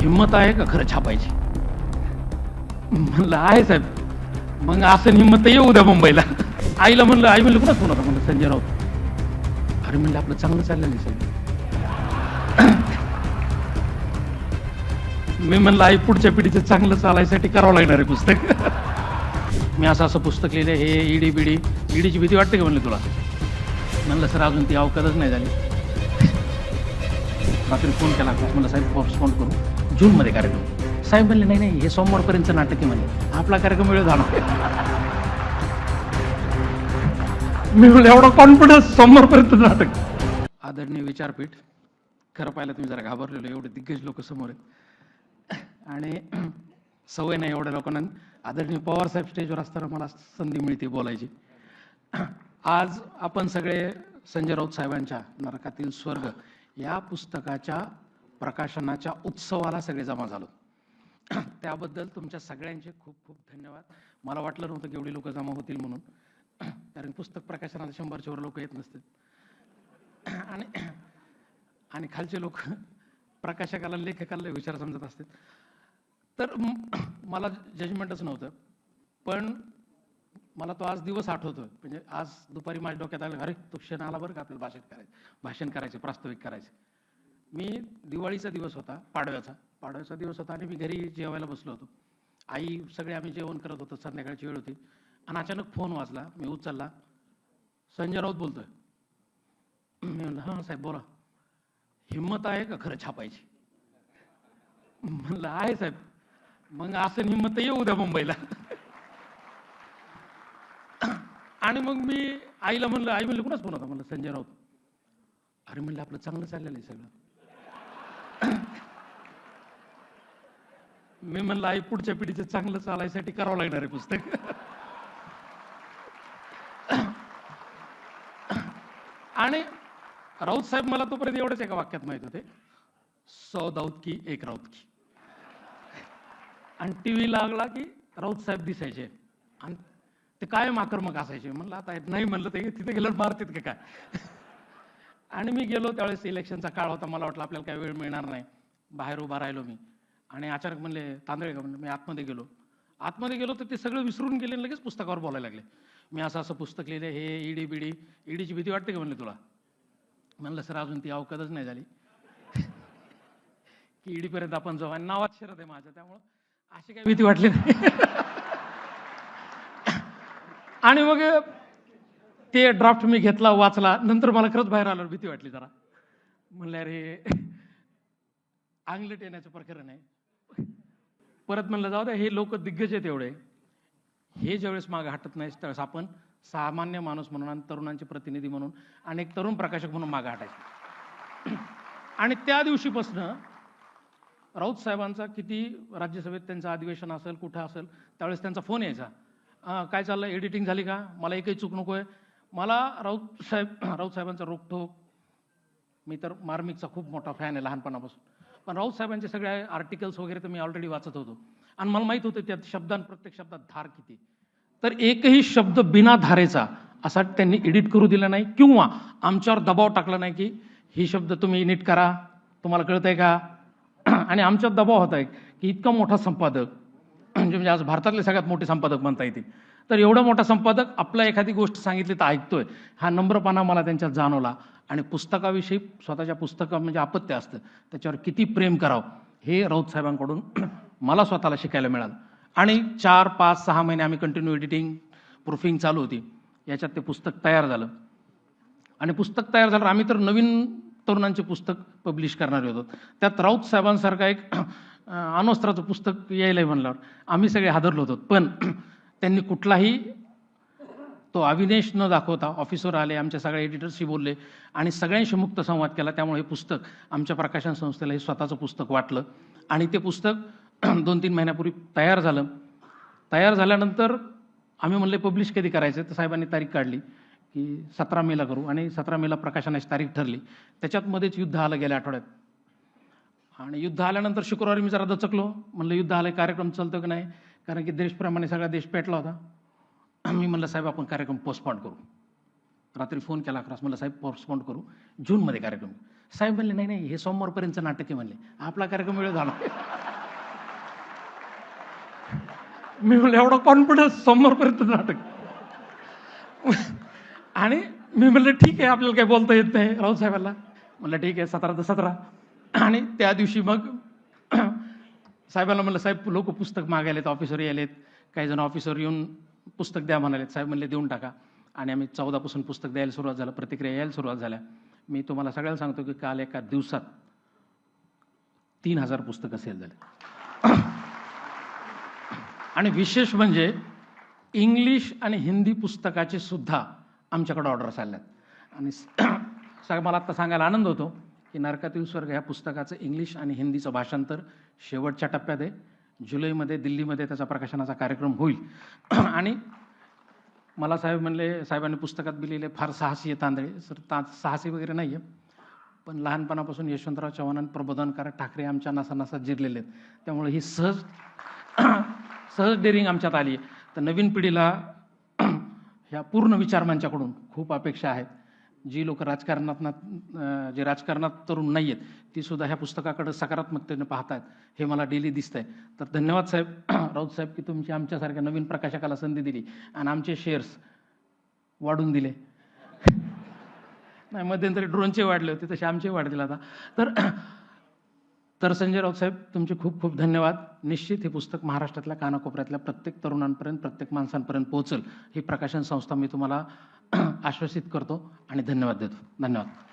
हिंमत आहे का खरं छापायची? म्हणलं आहे साहेब. मग असं हिंमत येऊ द्या मुंबईला. आईला म्हणलं आई म्हणलं कुठं फोन म्हणलं संजय राऊत. अरे म्हणलं आपलं चांगलं चाललं नाही साहेब. मी म्हणलं आई पुढच्या पिढीचं चांगलं चालायसाठी करावं लागणार आहे पुस्तक. मी असं असं पुस्तक लिहिलं हे ईडी बिडी. ईडीची भीती वाटते का म्हणलं तुला? म्हणलं सर अजून ती अवकादच नाही झाली. रात्री फोन केला म्हणलं साहेब फोन करू. जूनमध्ये कार्यक्रम. साहेब म्हणले नाही नाही हे सोमवारपर्यंत नाटक आहे म्हणे. आपला कार्यक्रम वेळ झाला मी म्हणलं एवढा कॉन्फिडन्स सोमवारपर्यंत नाटक. आदरणीय विचारपीठ खरं पाहिलं तुम्ही जरा घाबरलेलो एवढे दिग्गज लोक समोर आहेत. आणि सवय नाही एवढ्या लोकांना. आदरणीय पवारसाहेब स्टेजवर असताना मला संधी मिळते बोलायची. आज आपण सगळे संजय राऊत साहेबांच्या नरकातील स्वर्ग या पुस्तकाच्या प्रकाशनाच्या उत्सवाला सगळे जमा झालो. त्याबद्दल तुमच्या सगळ्यांचे खूप खूप धन्यवाद. मला वाटलं नव्हतं की एवढी लोक जमा होतील म्हणून. कारण पुस्तक प्रकाशनाला शंभरच्यावर लोक येत नसतात आणि आणि खालचे लोक प्रकाशकाला लेखकाला विचार समजत असतात तर मला जजमेंटच नव्हतं. पण मला तो आज दिवस आठवतोय. म्हणजे आज दुपारी माझ्या डोक्यात आलं अरे तो क्षण आला बरं का आपल्याला भाषण करायचं. भाषण करायचे प्रास्ताविक करायचे. मी दिवाळीचा दिवस होता पाडव्याचा. पाडव्याचा दिवस होता आणि मी घरी जेवायला बसलो होतो. आई सगळे आम्ही जेवण करत होतो संध्याकाळची वेळ होती. आणि अचानक फोन वाजला मी उचलला. संजय राऊत बोलतोय. मी म्हणलं हां साहेब बोला. हिंमत आहे का खरं छापायची? म्हणलं आहे साहेब. मग असं हिंमत येऊ द्या मुंबईला. आणि मग मी आईला म्हणलं आई म्हणलं कुणाच फोन होता? म्हणलं संजय राऊत. अरे म्हणलं आपलं चांगलं चाललेलं आहे सगळं. मी म्हणलं आई पुढच्या पिढीचं चांगलं चालायसाठी करावं लागणार आहे पुस्तक. आणि राऊत साहेब मला तोपर्यंत एवढंच एका वाक्यात माहीत होते सौ दाऊत की एक राऊत की. आणि टी व्ही लागला की राऊत साहेब दिसायचे. आणि ते कायम आक्रमक असायचे. म्हणलं आता नाही म्हणलं ते तिथे गेलं मारतात का काय? आणि मी गेलो त्यावेळेस इलेक्शनचा काळ होता. मला वाटलं आपल्याला काही वेळ मिळणार नाही. बाहेर उभा राहिलो मी. आणि अचानक म्हणले तांदळे का म्हणले मी आतमध्ये गेलो. आतमध्ये गेलो तर ते सगळं विसरून गेले आणि लगेच पुस्तकावर बोलायला लागले. मी असं असं पुस्तक लिहिलं हे ईडी बिडी ईडीची भीती वाटते का म्हणले तुला? म्हणलं सर अजून ती अवकदच नाही झाली. की ईडीपर्यंत आपण जाऊ आणि नावात शिरत आहे माझ्या त्यामुळं अशी काही भीती वाटली नाही. आणि मग ते ड्राफ्ट मी घेतला वाचला नंतर मला खरंच बाहेर आल्यावर भीती वाटली जरा. म्हणलं अरे अंगलट येण्याचं प्रकरण आहे. परत म्हणलं जाऊ द्या हे लोक दिग्गज आहेत एवढे. हे ज्यावेळेस मागे हटत नाही त्यावेळेस आपण सामान्य माणूस म्हणून आणि तरुणांचे प्रतिनिधी म्हणून आणि एक तरुण प्रकाशक म्हणून मागे हटायचं. आणि त्या दिवशीपासनं राऊत साहेबांचा किती राज्यसभेत त्यांचं अधिवेशन असेल कुठं असेल त्यावेळेस त्यांचा फोन यायचा. काय चाललं एडिटिंग झाली का? मला एकही चूक नको आहे मला राऊत साहेब राऊत साहेबांचा रोखठोक मी तर मार्मिकचा खूप मोठा फॅन आहे लहानपणापासून. पण राऊत साहेबांचे सगळे आर्टिकल्स वगैरे तर मी ऑलरेडी वाचत होतो. आणि मला माहीत होतं त्यात शब्दां प्रत्येक शब्दात धार किती. तर एकही शब्द बिना धारेचा असा त्यांनी एडिट करू दिला नाही किंवा आमच्यावर दबाव टाकला नाही की ही शब्द तुम्ही नीट करा तुम्हाला कळत आहे का? आणि आमच्यावर दबाव होता आहे की इतका मोठा संपादक म्हणजे म्हणजे आज भारतातले सगळ्यात मोठे संपादक म्हणता येतील. तर एवढा मोठा संपादक आपला एखादी गोष्ट सांगितली तर ऐकतोय. हा नम्रपणा मला त्यांच्यात जाणवला आणि पुस्तकाविषयी स्वतःच्या पुस्तका म्हणजे अपत्य असतं. त्याच्यावर किती प्रेम करावं हे राऊत साहेबांकडून मला स्वतःला शिकायला मिळालं. आणि चार पाच सहा महिने आम्ही कंटिन्यू एडिटिंग प्रूफिंग चालू होती. याच्यात ते पुस्तक तयार झालं. आणि पुस्तक तयार झालं आम्ही तर नवीन तरुणांचे पुस्तक पब्लिश करणारे होतो. त्यात राऊत साहेबांसारखा एक अनोस्त्राचं पुस्तक यायलंय म्हणल्यावर आम्ही सगळे हादरलो होतो. पण त्यांनी कुठलाही तो अविनेश न दाखवता ऑफिसवर आले आमच्या सगळ्या एडिटर्सशी बोलले आणि सगळ्यांशी मुक्त संवाद केला. त्यामुळे हे पुस्तक आमच्या प्रकाशन संस्थेला हे स्वतःचं पुस्तक वाटलं. आणि ते पुस्तक दोन तीन महिन्यापूर्वी तयार झालं. तयार झाल्यानंतर आम्ही म्हणले पब्लिश कधी करायचं? तर साहेबांनी तारीख काढली. की सतरा मेला करू. आणि सतरा मेला प्रकाशनाची तारीख ठरली. त्याच्यातमध्येच युद्ध आलं गेल्या आठवड्यात. आणि युद्ध आल्यानंतर शुक्रवारी मी जरा दचकलो. म्हणलं युद्ध आलं कार्यक्रम चालतो की नाही? कारण की देशप्रमाणे सगळा देश पेटला होता. मी म्हणलं साहेब आपण कार्यक्रम पोस्टपॉन करू. रात्री फोन केला अकरा म्हणलं साहेब पोस्टपॉन करू. जूनमध्ये कार्यक्रम. साहेब म्हणले नाही नाही हे सोमवारपर्यंतचं नाटक आहे म्हणले. आपला कार्यक्रम वेळ झाला. मी म्हणलं एवढा कॉन्फिडन्स सोमवारपर्यंत नाटक. आणि मी म्हणलं ठीक आहे आपल्याला काही बोलता येत नाही राऊत साहेबांना. म्हणलं ठीक आहे सतरा तर सतरा. आणि त्या दिवशी मग साहेबांना म्हणलं साहेब लोक पुस्तक मागायलेत ऑफिसर यायलेत. काही जण ऑफिसर येऊन पुस्तक द्या म्हणालेत. साहेब म्हणले देऊन टाका. आणि आम्ही चौदापासून पुस्तक द्यायला सुरुवात झालं प्रतिक्रिया यायला सुरुवात झाल्या. मी तुम्हाला सगळ्याला सांगतो की काल एका दिवसात तीन हजार पुस्तकं सेल झाले. आणि विशेष म्हणजे इंग्लिश आणि हिंदी पुस्तकाचे सुद्धा आमच्याकडे ऑर्डर्स आल्यात आणि सगळं मला आत्ता सांगायला आनंद होतो की नरकातील स्वर्ग ह्या पुस्तकाचं इंग्लिश आणि हिंदीचं भाषांतर शेवटच्या टप्प्यात आहे. जुलैमध्ये दिल्लीमध्ये त्याचा प्रकाशनाचा कार्यक्रम होईल. आणि मला साहेब म्हणले साहेबांनी पुस्तकात दिलेले फार साहसी आहे तांदळे. सर ता साहसी वगैरे नाही आहे पण लहानपणापासून यशवंतराव चव्हाण आणि प्रबोधनकारक ठाकरे आमच्या नसा नसात जिरलेले आहेत. त्यामुळे ही सहज सहज डेअरिंग आमच्यात आली आहे तर नवीन पिढीला ह्या पूर्ण विचारमांच्याकडून खूप अपेक्षा आहेत. जी लोक राजकारणात जे राजकारणात तरुण नाही आहेत ती सुद्धा ह्या पुस्तकाकडे सकारात्मकतेने पाहतायत. हे मला डेली दिसतंय. तर धन्यवाद साहेब राऊत साहेब की तुमची आमच्यासारख्या नवीन प्रकाशकाला संधी दिली आणि आमचे शेअर्स वाढून दिले. नाही मध्यंतरी ड्रोनचे वाढले होते तसे आमचे वाढतील आता. तर तर संजय राऊत साहेब तुमचे खूप खूप धन्यवाद. निश्चित हे पुस्तक महाराष्ट्रातल्या कानाकोपऱ्यातल्या प्रत्येक तरुणांपर्यंत प्रत्येक माणसांपर्यंत पोहोचेल ही प्रकाशन संस्था मी तुम्हाला आश्वासित करतो आणि धन्यवाद देतो. धन्यवाद.